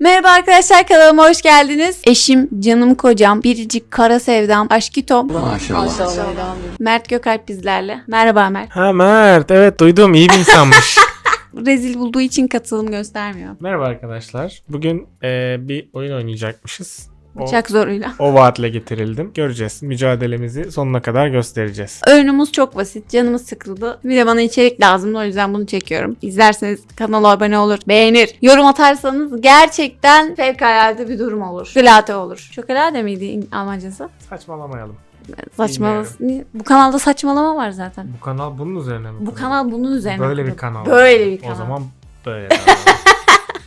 Merhaba arkadaşlar kanalıma hoş geldiniz. Eşim, canım kocam, biricik kara sevdam, aşkitom, Maşallah. Mert Gökalp bizlerle. Merhaba Mert. Ha Mert evet duydum iyi bir insanmış. Rezil bulduğu için katılım göstermiyor. Merhaba arkadaşlar. Bugün e, bir oyun oynayacakmışız. O, Bıçak zoruyla. o vaatle getirildim. Göreceğiz. Mücadelemizi sonuna kadar göstereceğiz. Oyunumuz çok basit. Canımız sıkıldı. Bir de bana içerik lazım. O yüzden bunu çekiyorum. İzlerseniz kanala abone olur. Beğenir. Yorum atarsanız gerçekten fevkalade bir durum olur. Şokolade olur. Şokolade miydi Almancası? Saçmalamayalım. Saçmalama. Bu kanalda saçmalama var zaten. Bu kanal bunun üzerine mi? Bu kanal bunun üzerine. Böyle bir kanal. Böyle bir kanal. O zaman böyle.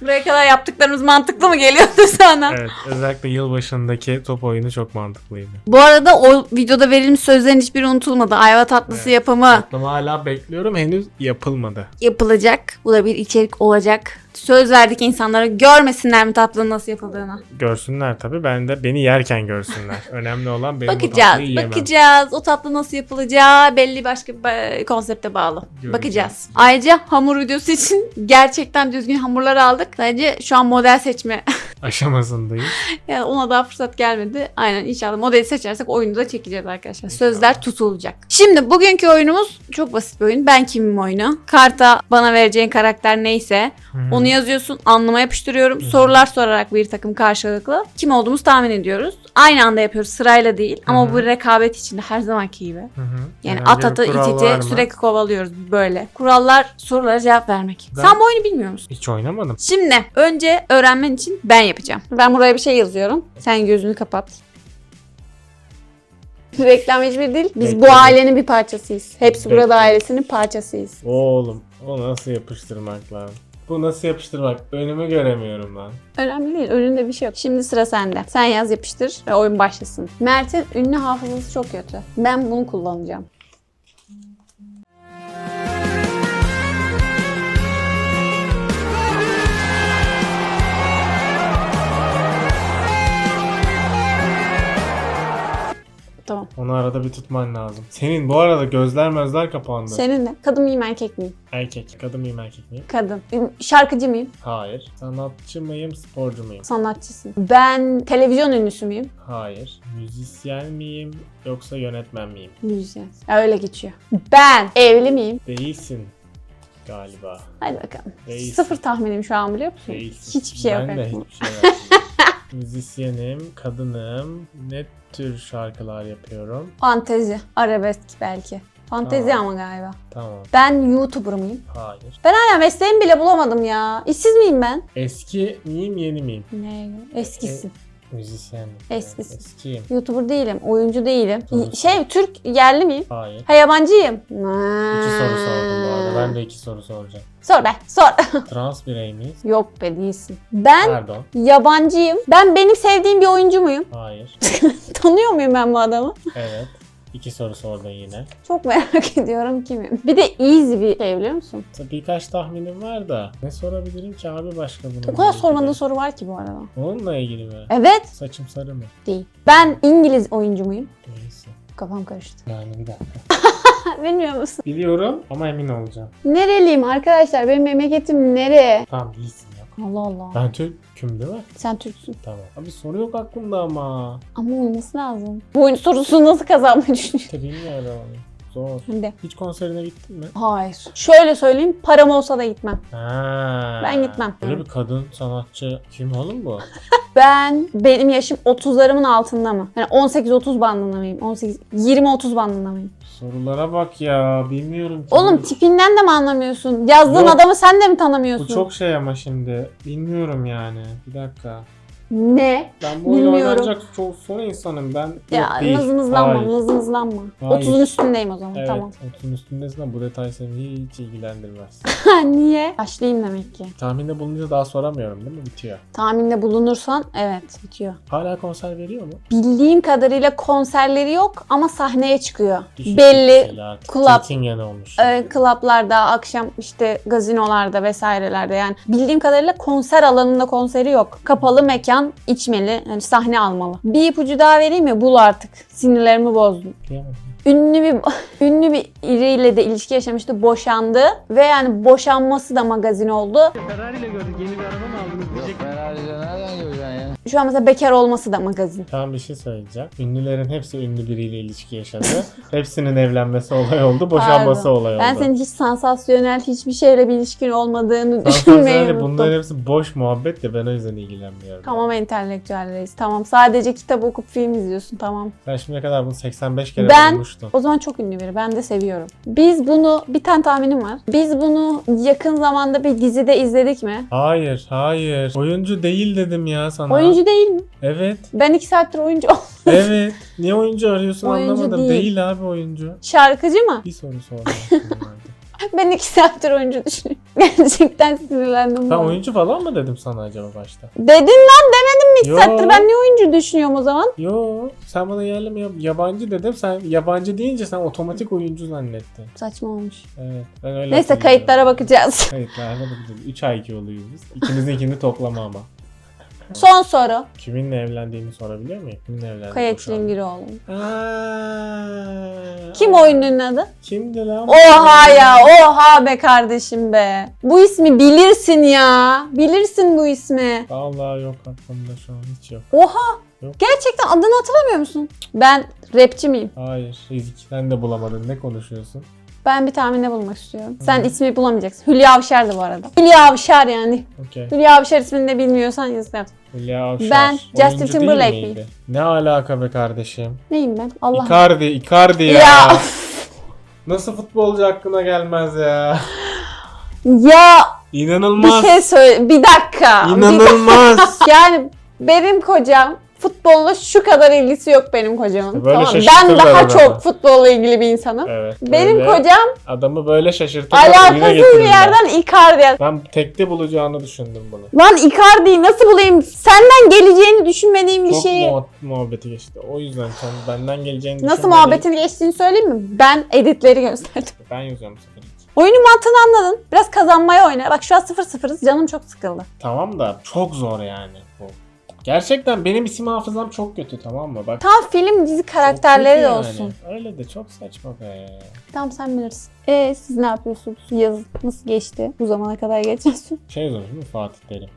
Buraya kadar yaptıklarımız mantıklı mı geliyordu sana? evet özellikle yılbaşındaki top oyunu çok mantıklıydı. Bu arada o videoda verilmiş sözlerin hiçbiri unutulmadı. Ayva tatlısı Evet. yapımı Aklımı hala bekliyorum henüz yapılmadı. yapılacak. Bu da bir içerik olacak. Söz verdik insanlara görmesinler mi tatlının nasıl yapıldığını. Görsünler tabii ben de beni yerken görsünler. Önemli olan benim bakacağız, tatlıyı yemem. bakacağız. O tatlı nasıl yapılacağı belli başka bir ba- konsepte bağlı. Göreceğiz. Bakacağız. Ayrıca hamur videosu için gerçekten düzgün hamurlar aldık. Sadece şu an model seçme Aşamasındayım. Yani ona daha fırsat gelmedi. Aynen inşallah modeli seçersek oyunu da çekeceğiz arkadaşlar. Sözler tutulacak. Şimdi bugünkü oyunumuz çok basit bir oyun. Ben kimim oyunu. Karta bana vereceğin karakter neyse hı. onu yazıyorsun. Anlama yapıştırıyorum. Sorular sorarak bir takım karşılıklı. Kim olduğumuzu tahmin ediyoruz. Aynı anda yapıyoruz sırayla değil. Ama hı. bu rekabet içinde her zamanki gibi. Hı. Yani Herhangi at iti var mı? sürekli kovalıyoruz böyle. Kurallar sorulara cevap vermek. Ben- Sen bu oyunu bilmiyor musun? Hiç oynamadım. Şimdi önce öğrenmen için ben yapacağım. Ben buraya bir şey yazıyorum. Sen gözünü kapat. Reklam hiçbir değil. Biz bu Bekle. ailenin bir parçasıyız. Hepsi Bekle. burada ailesinin parçasıyız. Oğlum o nasıl yapıştırmak lan? Bu nasıl yapıştırmak? Önümü göremiyorum lan. Önemli değil. Önünde bir şey yok. Şimdi sıra sende. Sen yaz yapıştır ve oyun başlasın. Mert'in ünlü hafızası çok kötü. Ben bunu kullanacağım. Tamam. Onu arada bir tutman lazım. Senin bu arada gözler mözler kapandı. Senin de. Kadın mıyım erkek miyim? Erkek. Kadın mıyım erkek miyim? Kadın. Şarkıcı mıyım? Hayır. Sanatçı mıyım sporcu muyum? Sanatçısın. Ben televizyon ünlüsü müyüm? Hayır. Müzisyen miyim yoksa yönetmen miyim? Müzisyen. Ya öyle geçiyor. Ben evli miyim? Değilsin galiba. Hadi bakalım. Değilsin. Sıfır tahminim şu an biliyor musun? Değilsin. Hiçbir şey yok. Ben de hiçbir şey yok. Müzisyenim, kadınım. Ne tür şarkılar yapıyorum? Fantezi. Arabesk belki. Fantezi Tamam. ama galiba. Tamam. Ben YouTuber mıyım? Hayır. Ben hala mesleğimi bile bulamadım ya. İşsiz miyim ben? Eski miyim yeni miyim? Ne? Eskisin. Müzisyen. Eskisin. Eskiyim. YouTuber değilim. Oyuncu değilim. Doğru. Şey Türk yerli miyim? Hayır. Ha yabancıyım. İki soru sordum bu arada. Ben de iki soru soracağım. Sor be sor. Trans birey miyiz? Yok be değilsin. Ben Pardon. yabancıyım. Ben benim sevdiğim bir oyuncu muyum? Hayır. Tanıyor muyum ben bu adamı? Evet. İki soru sordun yine. Çok merak ediyorum kimim. Bir de easy bir şey biliyor musun? Birkaç tahminim var da. Ne sorabilirim ki abi başka bunun? O kadar sormadığın soru var ki bu arada. Onunla ilgili mi? Evet. Saçım sarı mı? Değil. Ben İngiliz oyuncu muyum? Değilsin. Kafam karıştı. Yani bir dakika. Bilmiyor musun? Biliyorum ama emin olacağım. Nereliyim arkadaşlar? Benim memleketim nere? Tamam yok. Allah Allah. Ben Türk'üm değil mi? Sen Türksün. Tamam. Abi soru yok aklımda ama. Ama olması lazım. Bu oyun sorusunu nasıl kazanmayı düşünüyorsun? İşte bilmiyorum. Zor. Hadi. Hiç konserine gittin mi? Hayır. Şöyle söyleyeyim. Param olsa da gitmem. Ha. Ben gitmem. Böyle bir kadın sanatçı kim oğlum bu? Ben benim yaşım 30'larımın altında mı? Yani 18-30 bandında mıyım? 18 20-30 bandında mıyım? Sorulara bak ya. Bilmiyorum ki. Oğlum tipinden de mi anlamıyorsun? Yazdığın Yok. adamı sen de mi tanımıyorsun? Bu çok şey ama şimdi. Bilmiyorum yani. Bir dakika. Ne? Ben bu oyunu Bilmiyorum. oynayacak çok insanım. Ben Ya yok değil. mızmızlanma, Hayır. mızmızlanma. Hayır. 30'un üstündeyim o zaman. Evet, Tamam. 30'un üstündesin ama bu detay seni hiç ilgilendirmez. Niye? Başlayayım demek ki. Tahminde bulununca daha soramıyorum değil mi? Bitiyor. Tahminde bulunursan evet bitiyor. Hala konser veriyor mu? Bildiğim kadarıyla konserleri yok ama sahneye çıkıyor. Düşük Belli mesela artık. club- Tilkingen olmuş. e, klaplarda, akşam işte gazinolarda vesairelerde yani bildiğim kadarıyla konser alanında konseri yok. Kapalı mekan içmeli, yani sahne almalı. Bir ipucu daha vereyim mi? Bul artık. Sinirlerimi bozdun. Ünlü bir ünlü bir iriyle de ilişki yaşamıştı. Boşandı ve yani boşanması da magazin oldu. Ferrari ile gördük yeni bir araba mı aldınız Yok diyecek. Ferrari'yle nereden? Şu an mesela bekar olması da magazin. Tamam bir şey söyleyeceğim. Ünlülerin hepsi ünlü biriyle ilişki yaşadı. Hepsinin evlenmesi olay oldu, boşanması Pardon. olay oldu. Ben senin hiç sansasyonel hiçbir şeyle bir ilişkin olmadığını düşünmeyi unuttum. bunların hepsi boş muhabbet de ben o yüzden ilgilenmiyorum. Tamam entelektüel reis. Tamam sadece kitap okup film izliyorsun tamam. Sen şimdiye kadar bunu 85 kere Ben- bulmuştun. O zaman çok ünlü biri. Ben de seviyorum. Biz bunu bir tane tahminim var. Biz bunu yakın zamanda bir dizide izledik mi? Hayır, hayır. Oyuncu değil dedim ya sana. Oyuncu değil mi? Evet, Ben iki saattir oyuncu evet. Niye oyuncu arıyorsun Oyuncu anlamadım. değil. Değil. abi oyuncu. Şarkıcı mı? Bir soru sormak Ben iki saattir oyuncu düşünüyorum. Gerçekten sinirlendim. Ben oyuncu falan mı dedim sana acaba başta? Dedin lan demedim mi iki Yo. saattir? Ben niye oyuncu düşünüyorum o zaman? Yo, sen bana yerli mi yab- yabancı dedim. Sen yabancı deyince sen otomatik oyuncu zannettin. Saçma olmuş. Evet, ben öyle Neyse hatırlıyorum. kayıtlara bakacağız. Kayıtlarda bakacağız. 3 IQ oluyoruz. İkimizinkini toplama ama. Son soru. Kiminle evlendiğini sorabiliyor muyum? Kiminle evlendi? Kaya? Çilingiroğlu. Aa, Kim o ünlünün adı? Kimdi lan? Oha ya, oha be kardeşim be. Bu ismi bilirsin ya. Bilirsin bu ismi. Vallahi yok aklımda şu an hiç yok. Oha. Yok. Gerçekten adını hatırlamıyor musun? Ben rapçi miyim? Hayır. Rizik. Sen de bulamadın. Ne konuşuyorsun? Ben bir tahminde bulmak istiyorum. Sen ismi bulamayacaksın. Hülya Avşar'dı bu arada. Hülya Avşar yani. Okey. Hülya Avşar ismini de bilmiyorsan yazık yap. Hülya Avşar. Ben Justin Oyuncu değil Timberlake miydi? Ne alaka be kardeşim? Neyim ben? Allah. Icardi, Icardi ya. Ya. Nasıl futbolcu aklına gelmez ya? Ya bir İnanılmaz. şey söyle. Bir dakika. Bir İnanılmaz. Yani benim kocam futbolla şu kadar ilgisi yok benim kocamın. Böyle Tamam. Ben daha adamı. çok futbolla ilgili bir insanım. evet. Benim kocam adamı böyle şaşırtırlar. oyuna alakasız bir yerden Icardi. Ben tekte bulacağını düşündüm bunu. Lan Icardi'yi nasıl bulayım? Senden geleceğini düşünmediğim bir Çok şeyi. muha- muhabbeti geçti. O yüzden sen benden geleceğini Nasıl düşünmediğin- muhabbetin geçtiğini söyleyeyim mi? Ben editleri gösterdim. Ben yazıyorum sefer. Oyunun mantığını anladın. Biraz kazanmaya oyna. Bak şu an 0-0'ız. Canım çok sıkıldı. Tamam da çok zor yani bu. Gerçekten benim isim hafızam çok kötü tamam mı? Bak Tam film dizi karakterleri de yani. olsun. Öyle de çok saçma be. Tamam sen bilirsin. E siz ne yapıyorsunuz? Yaz nasıl geçti? Bu zamana kadar geçen. Şey zor değil mi Fatih Terim?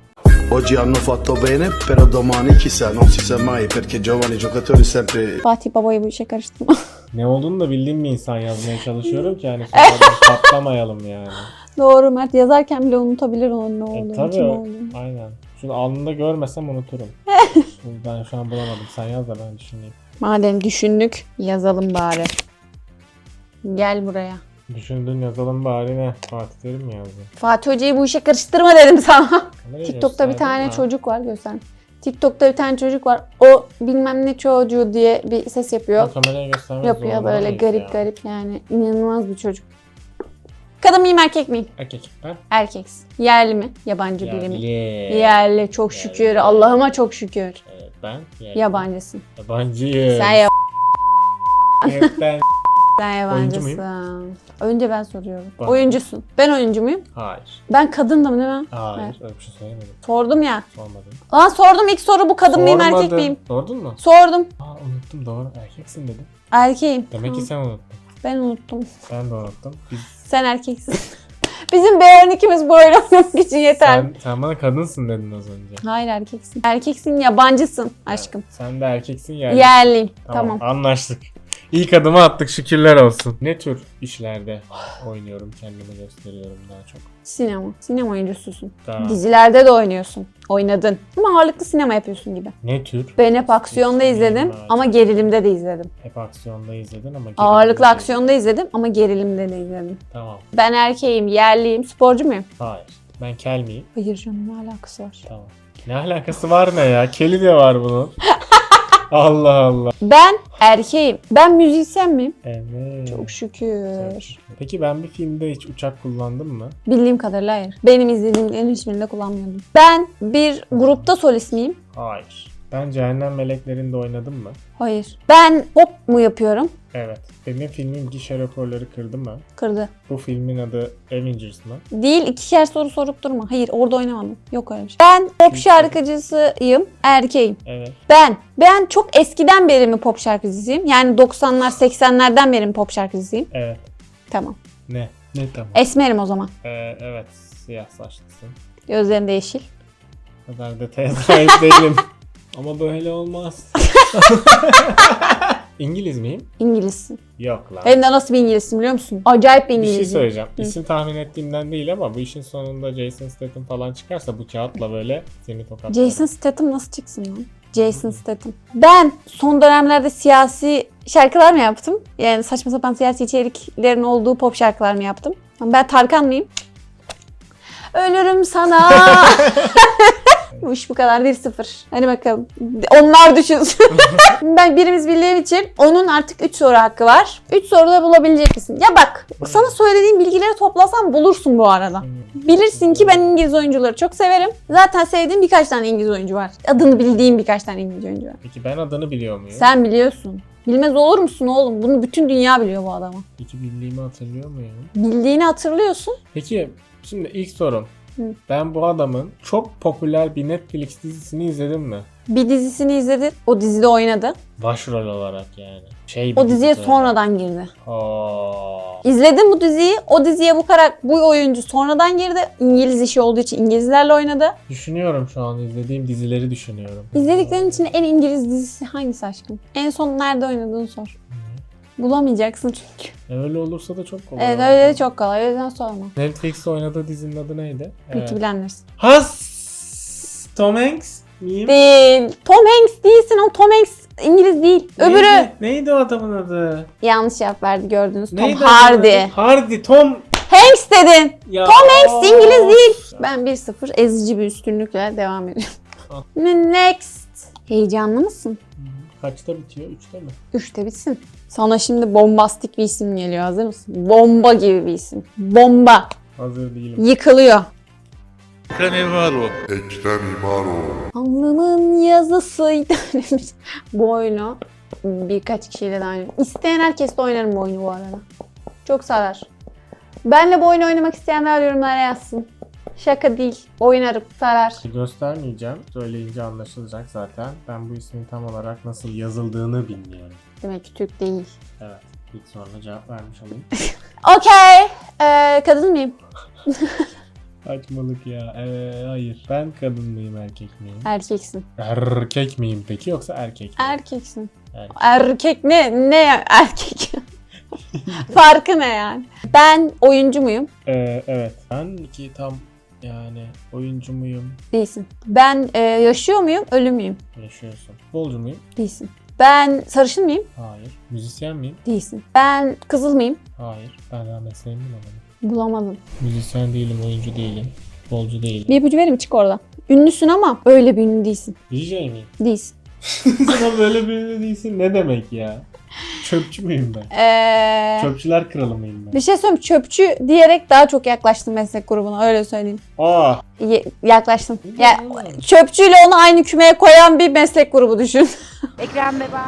Oggi hanno fatto bene, però domani chissà, non si sa mai perché giovani giocatori sempre Fatih Baba'yı bu işe karıştırma. Ne olduğunu da bildiğim bir insan yazmaya çalışıyorum ki yani sonra patlamayalım yani. Doğru Mert. Yazarken bile unutabilir onun ne E olduğunu, tabii kim olduğunu. aynen. Şunu alnında görmesem unuturum. Ben şu an bulamadım. Sen yaz da ben düşüneyim. Madem düşündük yazalım bari. Gel buraya. Düşündün yazalım bari ne? Fatih Terim mi yazdı? Fatih Hoca'yı bu işe karıştırma dedim sana. Kamerayı TikTok'ta bir tane ha. çocuk var göster. TikTok'ta bir tane çocuk var. O bilmem ne çocuğu diye bir ses yapıyor. Ben kameraya göstermek Yapıyor böyle garip ya? garip yani. inanılmaz bir çocuk. Kadın mıyım erkek miyim? Erkek. Ben? Erkeksin. Yerli mi? Yabancı biri mi? Yerli. Yerli çok şükür. Yerli. Allah'ıma çok şükür. Evet, ben? Yerli. Yabancısın. Yabancıyım. Sen, ya- Evet, ben. sen Oyuncu yabancısın. Önce ben soruyorum. Bak. Oyuncusun. Ben oyuncu muyum? Hayır. Ben kadındım değil mi? Hayır. Evet. Öyle bir şey söylemedim. Sordum ya. Sormadım. Lan sordum ilk soru bu kadın mıyım erkek miyim? Sordun mu? Sordum. Aa unuttum doğru. Erkeksin dedim. Erkeğim. Demek ki sen unuttun. Ben unuttum. Ben de unuttum. Biz, Sen erkeksin. Bizim beğen ikimiz bu oyunu oynamak için yeter. sen, sen bana kadınsın dedin az önce. Hayır erkeksin. Erkeksin yabancısın aşkım. Sen de erkeksin yani. Yerliyim. Tamam. Anlaştık. İlk adımı attık şükürler olsun. Ne tür işlerde oynuyorum kendimi gösteriyorum daha çok. Sinema. Sinema oyuncususun. Daha Dizilerde de oynuyorsun. Oynadın. Ama ağırlıklı sinema yapıyorsun gibi. ne tür? Ben hep aksiyonda izledim Sinema. ama gerilimde de izledim. Hep aksiyonda izledin ama... Ağırlıklı gerildi. aksiyonda izledim ama gerilimde de izledim. Tamam. Ben erkeğim, yerliyim, sporcu muyum? Hayır. Ben kel miyim? Hayır canım ne alakası var? Tamam. Ne alakası var ne ya? Keli de var bunun. Allah Allah. Ben erkeğim. Ben müzisyen miyim? Evet. Çok şükür. Peki ben bir filmde hiç uçak kullandım mı? Bildiğim kadarıyla hayır. Benim izlediğimlerin hiçbirinde kullanmıyordum. Ben bir grupta solist miyim? Hayır. Ben Cehennem Meleklerinde oynadım mı? Hayır. Ben pop mu yapıyorum? Evet. Benim filmim gişe rekorları kırdı mı? Kırdı. Bu filmin adı Avengers mı? Değil ikişer soru sorup durma. Hayır orada oynamadım. Yok öyle bir şey. Ben pop şarkıcısıyım. Erkeğim. Evet. Ben. Ben çok eskiden beri mi pop şarkıcısıyım? Yani 90'lar 80'lerden beri mi pop şarkıcısıyım? Evet. Tamam. Ne? Ne tamam? Esmerim o zaman. Ee, evet. Siyah saçlısın. Gözlerim de yeşil. O kadar detaya sahip değilim. Ama böyle olmaz. İngiliz miyim? İngilizsin. Yok lan. Hem de nasıl bir İngilizsin biliyor musun? Acayip bir Bir İngilizsin. şey söyleyeceğim. İsim tahmin ettiğimden değil ama bu işin sonunda Jason Statham falan çıkarsa bu kağıtla böyle seni tokatlarım. Jason Statham nasıl çıksın lan? Jason Statham. Ben son dönemlerde siyasi şarkılar mı yaptım? Yani saçma sapan siyasi içeriklerin olduğu pop şarkılar mı yaptım? Ben Tarkan mıyım? Ölürüm sana. bu iş bu kadar 1-0. Hadi bakalım. Onlar düşünsün. ben birimiz bildiğim için onun artık 3 soru hakkı var. 3 soruda bulabilecek misin? Ya bak sana söylediğim bilgileri toplasan bulursun bu arada. Bilirsin ki ben İngiliz oyuncuları çok severim. Zaten sevdiğim birkaç tane İngiliz oyuncu var. Adını bildiğim birkaç tane İngiliz oyuncu var. Peki ben adını biliyor muyum? Sen biliyorsun. Bilmez olur musun oğlum? Bunu bütün dünya biliyor bu adamı. Peki bildiğimi hatırlıyor muyum? Bildiğini hatırlıyorsun. Peki şimdi ilk sorum. Hı. Ben bu adamın çok popüler bir Netflix dizisini izledim mi? Bir dizisini izledi. O dizide oynadı. Başrol olarak yani. Şey bir O diziye dizi sonradan girdi. Aa. İzledim bu diziyi. O diziye bu karak bu oyuncu sonradan girdi. İngiliz işi olduğu için İngilizlerle oynadı. Düşünüyorum şu an izlediğim dizileri düşünüyorum. İzlediklerin içinde en İngiliz dizisi hangisi aşkım? En son nerede oynadığını sor. Bulamayacaksın çünkü. E öyle olursa da çok kolay. Evet olur. öyle de çok kolay. O yüzden sorma. Netflix'te oynadığı dizinin adı neydi? Peaky Blinders. Has Tom Hanks miyim? Değil. Tom Hanks değilsin o Tom Hanks İngiliz değil. Öbürü Neydi, o adamın adı? yanlış cevap verdi gördünüz. Tom Neydi Hardy. adamın adı? Hardy Tom. Hanks dedin. Ya. Tom Hanks İngiliz değil. Ben 1-0 ezici bir üstünlükle devam ediyorum. Ah. Next. Heyecanlı mısın? Kaçta bitiyor? Üçte mi? 3'te bitsin. Sana şimdi bombastik bir isim geliyor. Hazır mısın? Bomba gibi bir isim. Bomba. Hazır değilim. Yıkılıyor. Ekrem İmamoğlu. Alnımın yazısıydı. bu oyunu birkaç kişiyle de oynuyorum. İsteyen herkesle oynarım bu oyunu bu arada. Çok sarar. Benle bu oyunu oynamak isteyenler yorumlara yazsın. Şaka değil. Oynarım. Sarar. Göstermeyeceğim. Söyleyince anlaşılacak zaten. Ben bu ismin tam olarak nasıl yazıldığını bilmiyorum. Demek ki Türk değil. Evet. İlk soruna cevap vermiş olayım. Okey. Ee, kadın mıyım? Saçmalık ya. Ee, hayır. Ben kadın mıyım erkek miyim? Erkeksin. Erkek miyim peki yoksa erkek mi? Erkeksin. Erkek. Erkek ne? Ne erkek? Farkı ne yani? Ben oyuncu muyum? Ee, evet. Ben ki tam yani oyuncu muyum? Değilsin. Ben e, yaşıyor muyum? Ölü müyüm? Yaşıyorsun. Futbolcu muyum? Değilsin. Ben sarışın mıyım? Hayır. Müzisyen miyim? Değilsin. Ben kızıl mıyım? Hayır. Ben daha mesleğimi bulamadım. Bulamadım. Müzisyen değilim, oyuncu değilim. Futbolcu değilim. Bir ipucu vereyim çık oradan. Ünlüsün ama öyle bir ünlü değilsin. DJ miyim? Değilsin. Sana böyle bir değilsin ne demek ya? Çöpçü müyüm ben? Ee, Çöpçüler kralı mıyım ben? bir şey söyleyeyim çöpçü diyerek daha çok yaklaştım meslek grubuna öyle söyleyeyim. Aa! Ye- yaklaştım. Ya, çöpçüyle onu aynı kümeye koyan bir meslek grubu düşün. Ekrem Veba.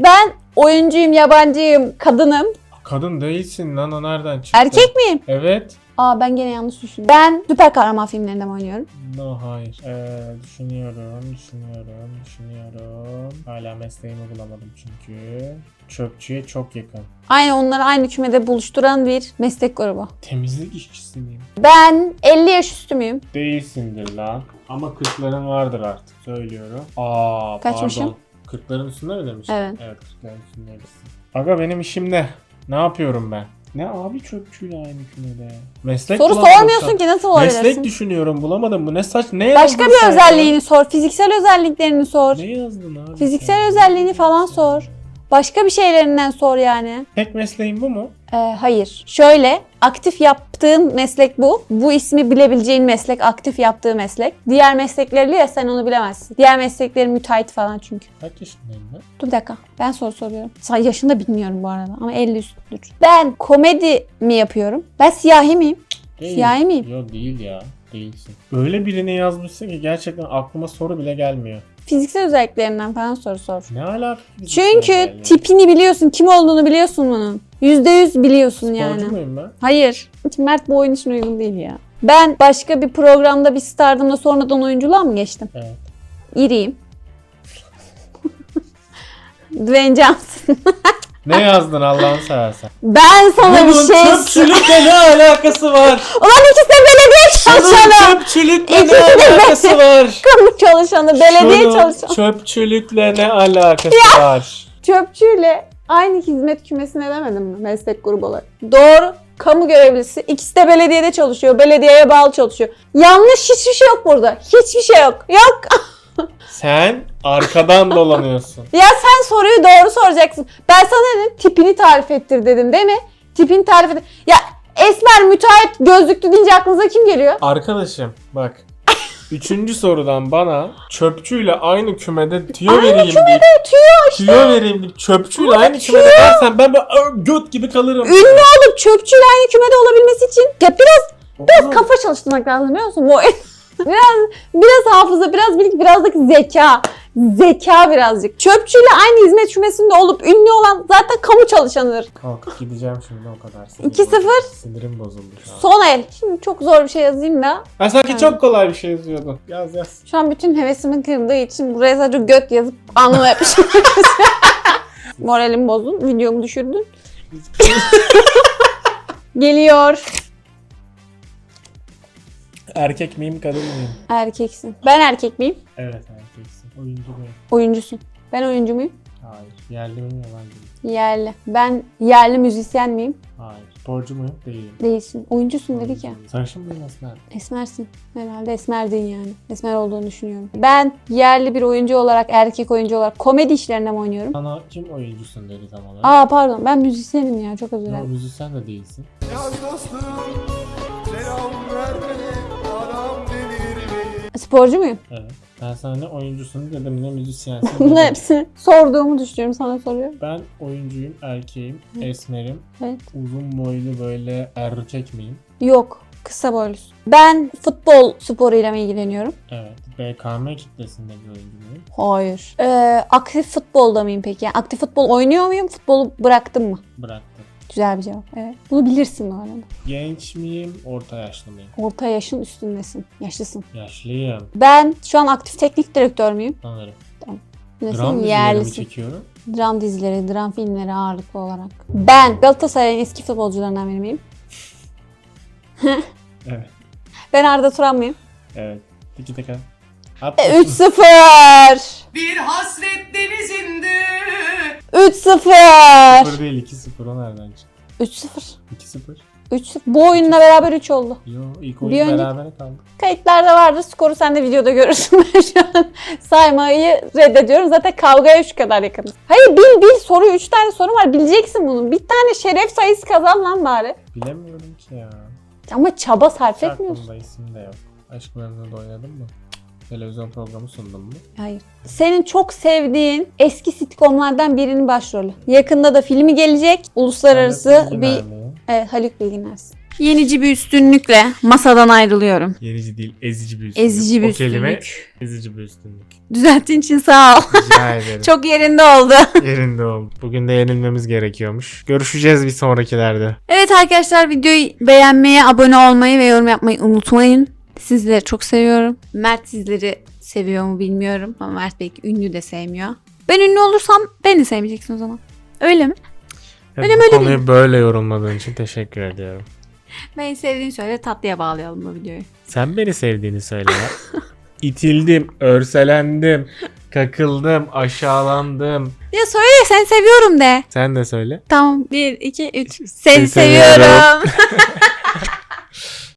Ben oyuncuyum, yabancıyım, kadınım. Kadın değilsin lan o nereden çıktı? Erkek miyim? Evet. Aa ben gene yanlış düşündüm. Ben süper kahraman filmlerinde mi oynuyorum? No hayır. Ee, düşünüyorum, düşünüyorum, düşünüyorum. Hala mesleğimi bulamadım çünkü. Çöpçüye çok yakın. Aynı onları aynı kümede buluşturan bir meslek grubu. Temizlik işçisi miyim? Ben 50 yaş üstü müyüm? Değilsindir lan. Ama kırkların vardır artık söylüyorum. Aa Kaçmışım? pardon. Kırkların üstünde mi demiştin? Evet. Evet kırkların üstündeymişsin. Aga benim işim ne? Ne yapıyorum ben? Ne abi çöpçüyle aynı kümede? Meslek Soru bulamadım sormuyorsun sen. ki nasıl olabilirsin? Meslek düşünüyorum bulamadım. Bu ne saç ne Başka yazdın bir sen ya? özelliğini sor. Fiziksel özelliklerini sor. Ne yazdın abi? Fiziksel sen? özelliğini falan sor. Başka bir şeylerinden sor yani. Tek mesleğin bu mu? Ee, hayır. Şöyle aktif yaptığın meslek bu. Bu ismi bilebileceğin meslek aktif yaptığı meslek. Diğer meslekleriyle ya sen onu bilemezsin. Diğer meslekleri müteahhit falan çünkü. Kaç yaşındayım ben? Dur bir dakika. Ben soru soruyorum. Sa- Yaşını da bilmiyorum bu arada ama 50 üstüdür. Ben komedi mi yapıyorum? Ben siyahi miyim? Değil. Siyahi miyim? Yok değil ya. Değilsin. Öyle birini yazmışsın ki gerçekten aklıma soru bile gelmiyor. Fiziksel özelliklerinden falan soru sor. Ne alaka? Çünkü tipini biliyorsun, kim olduğunu biliyorsun bunun. Yüzde yüz biliyorsun yani. Sporcu muyum ben? Hayır. Mert bu oyun için uygun değil ya. Ben başka bir programda bir stardomda sonradan oyunculuğa mı geçtim? Evet. İriyim. Dwayne Johnson. Ne yazdın Allah'ını seversen? Ben sana bir Bunun şey... çöpçülükle ne alakası var? Ulan ikisi de çalışanı. çöpçülükle ne alakası var? Kamu çalışanı, belediye Şunun çalışanı. çöpçülükle ne alakası var? Çöpçüyle aynı hizmet kümesine demedim mi meslek grubu olarak? Doğru. Kamu görevlisi. İkisi de belediyede çalışıyor. Belediyeye bağlı çalışıyor. Yanlış hiçbir şey yok burada. Hiçbir şey yok. Yok. Sen arkadan dolanıyorsun. Ya sen soruyu doğru soracaksın. Ben sana ne? Tipini tarif ettir dedim değil mi? Tipini tarif ettir. Ya esmer müteahhit gözlüklü deyince aklınıza kim geliyor? Arkadaşım bak. Üçüncü sorudan bana çöpçüyle aynı kümede tüyo vereyim deyip Tüyo işte. tüyo vereyim deyip çöpçüyle aynı kümede dersen ben böyle "Aa, göt gibi kalırım. Ünlü olup çöpçüyle aynı kümede olabilmesi için ya biraz Oğlum, kafa çalıştırmak lazım biliyor musun? Bu biraz biraz hafıza, biraz bilgi, biraz da zeka. Zeka birazcık. Çöpçüyle aynı hizmet kümesinde olup ünlü olan zaten kamu çalışanıdır. Kalkıp gideceğim şimdi o kadar. Sinir 2-0. bozuldu. Sinirim bozuldu şu an. Son el. Şimdi çok zor bir şey yazayım da. Ben sanki çok kolay bir şey yazıyordum. Yaz yaz. Şu an bütün hevesimi kırdığı için buraya sadece göt yazıp anlamı yapmışım. Moralim bozdun. Videomu düşürdün. Geliyor. Erkek miyim kadın mıyım? Erkeksin. Ben erkek miyim? Evet erkeksin. Oyuncu muyum? Oyuncusun. Ben oyuncu muyum? Hayır. Yerli miyim yabancı mıyım? Yerli. Ben yerli müzisyen miyim? Hayır. Sporcu muyum? Değilim. Değilsin. Oyuncusun dedik ya. Sarışın mıyım esmer? Esmersin. Herhalde esmerdin yani. Esmer olduğunu düşünüyorum. Ben yerli bir oyuncu olarak, erkek oyuncu olarak komedi işlerinde mi oynuyorum? Sana kim oyuncusun dedi tam olarak. Aa pardon ben müzisyenim ya çok özür Yo, dilerim. müzisyen de değilsin. Sporcu muyum? Evet. Ben sana ne oyuncusun dedim ne müzisyensin Bunların dedim. hepsini sorduğumu düşünüyorum sana soruyorum. Ben oyuncuyum, erkeğim, esmerim, Evet. uzun boylu böyle erkek miyim? Yok. Kısa boylusun. Ben futbol sporuyla mı ilgileniyorum? Evet. BKM kitlesinde bir oyuncu muyum? Hayır. Ee, aktif futbolda mıyım peki? Yani aktif futbol oynuyor muyum? Futbolu bıraktım mı? Bıraktım. Güzel bir cevap. Evet. Bunu bilirsin bu arada. Genç miyim, orta yaşlı mıyım? Orta yaşın üstündesin. Yaşlısın. Yaşlıyım. Ben şu an aktif teknik direktör müyüm? Sanırım. Dram dizilerimi Yerlisin. çekiyorum. Dram dizileri, dram filmleri ağırlıklı olarak. Ben Galatasaray'ın eski futbolcularından biri miyim? Evet. Ben Arda Turan mıyım? Evet. Tiki taka. At. E, 3-0. Bir hasret denizinde 3-0. 0 değil 2-0 o nereden çıktı? 3-0. 2-0. 3-0. Bu oyunla beraber 3 oldu. Yo ilk Bir oyun önceki- berabere kaldık. Kayıtlarda vardır. Skoru sen de videoda görürsün. Ben şu an saymayı reddediyorum. Zaten kavgaya şu kadar yakınız. Hayır bil bil. Soru 3 tane soru var. Bileceksin bunu. Bir tane şeref sayısı kazan lan bari. Bilemiyorum ki ya. Ama çaba sarf etmiyorsun. aklımda isim de yok. Aşk Memnu'da oynadın mı? Televizyon programı sundun mu? Hayır. Senin çok sevdiğin eski sitcomlardan birinin başrolü. Yakında da filmi gelecek. Uluslararası de bir Bilginer evet, Haluk Bilginer'sin. Yenici bir üstünlükle masadan ayrılıyorum. Yenici değil, ezici bir üstünlük. Ezici bir o kelime üstünlük. ezici bir üstünlük. Düzelttiğin için sağ ol. Rica ederim. Çok yerinde oldu. yerinde oldu. Bugün de yenilmemiz gerekiyormuş. Görüşeceğiz bir sonrakilerde. Evet arkadaşlar videoyu beğenmeyi, abone olmayı ve yorum yapmayı unutmayın. Sizleri çok seviyorum. Mert sizleri seviyor mu bilmiyorum ama Mert belki ünlü de sevmiyor. Ben ünlü olursam beni sevmeyeceksin o zaman. Öyle mi? Evet, Öyle mi, öyle konuyu böyle yorumladığın için teşekkür ediyorum. Beni sevdiğini söyle tatlıya bağlayalım bu videoyu. Sen beni sevdiğini söyle ya. İtildim, örselendim, kakıldım, aşağılandım. Ya söyle sen seviyorum de. Sen de söyle. Tamam 1, 2, 3. Seni Seni seviyorum. seviyorum.